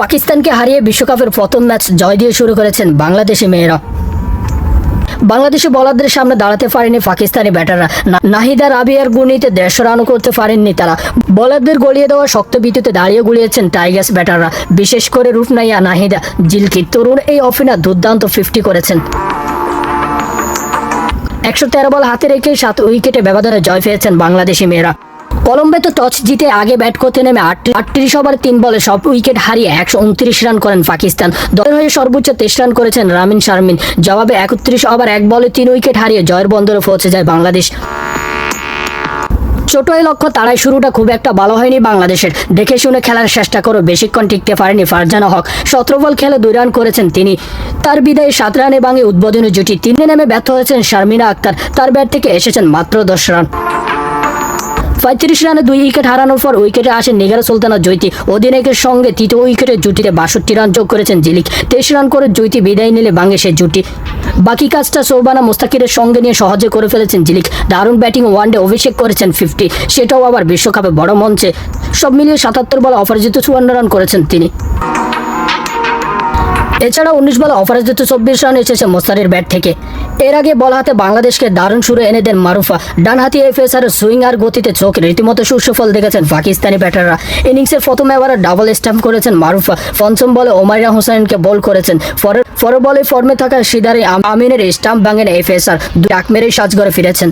পাকিস্তানকে হারিয়ে বিশ্বকাপের প্রথম ম্যাচ জয় দিয়ে শুরু করেছেন বাংলাদেশি মেয়েরা। বাংলাদেশি বলারদের সামনে দাঁড়াতে পারেনি পাকিস্তানি ব্যাটাররা। নাহিদা রাবিয়ার গুণিতে দেড়শো রানও করতে পারেননি তারা। বলারদের গলিয়ে দেওয়া শক্ত বিদ্যুতে দাঁড়িয়ে গুলিয়েছেন টাইগার্স ব্যাটাররা। বিশেষ করে রূপনাইয়া নাহিদা জিলকি তরুণ এই অফিনার দুর্দান্ত ফিফটি করেছেন। একশো তেরো বল হাতে রেখে সাত উইকেটে ব্যবধানে জয় পেয়েছেন বাংলাদেশি মেয়েরা। কলম্বে তো টস জিতে আগে ব্যাট করতে নেমে আটত্রিশ ওভার তিন বলে সব উইকেট হারিয়ে একশো উনত্রিশ রান করেন পাকিস্তান। দলের হয়ে সর্বোচ্চ তেইশ রান করেছেন রামিন শারমিন। জবাবে একত্রিশ ওভার এক বলে তিন উইকেট হারিয়ে জয়ের বন্দরে পৌঁছে যায় বাংলাদেশ। ছোট লক্ষ্য তারাই শুরুটা খুব একটা ভালো হয়নি বাংলাদেশের। দেখে শুনে খেলার চেষ্টা করে, বেশিক্ষণ টিকতে পারেনি ফারজানা হক। সতেরো বল খেলে দুই রান করেছেন তিনি। তার বিদায়ে সাত রানে ভাঙে উদ্বোধনী জুটি। তিনে নেমে ব্যর্থ হয়েছেন শারমিনা আক্তার। তার ব্যাট থেকে এসেছেন মাত্র দশ রান। পঁয়ত্রিশ রানে দুই উইকেট হারানোর পর উইকেটে আসেন নিগারা সুলতানা জৈতি। অধিনায়কের সঙ্গে তৃতীয় উইকেটের জুটিতে বাষট্টি রান যোগ করেছেন জিলিক। তেইশ রান করে জৈতি বিদায় নিলে ভাঙে সে জুটি। বাকি কাজটা সৌবানা মুস্তাকিরের সঙ্গে নিয়ে সহজে করে ফেলেছেন জিলিক। দারুণ ব্যাটিং ওয়ানডে অভিষেক করেছেন ফিফটি। সেটাও আবার বিশ্বকাপে বড় মঞ্চে। সব মিলিয়ে সাতাত্তর বলে অপরাজিত চুয়ান্ন রান করেছেন তিনি। এছাড়া উনিশ বলে অপরাজিত চব্বিশ রান এসেছে মোস্তারের ব্যাট থেকে। এর আগে বল হাতে বাংলাদেশকে দারুণ শুরু এনে দেন মারুফা। ডান হাতি এই ফেসারের সুইং আর গতিতে চোখ রীতিমতো সুসফল দেখেছেন পাকিস্তানি ব্যাটাররা। ইনিংসের প্রথম এবারে ডাবল স্ট্যাম্প করেছেন মারুফা। পঞ্চম বলে ওমাইরা হোসেনকে বল করেছেন। পরের বলে ফর্মে থাকা সিদারে আমিনের স্টাম্প ভাঙেন এই ফেসার দুই ডাক মেরেই সাজগড়ে ফিরেছেন।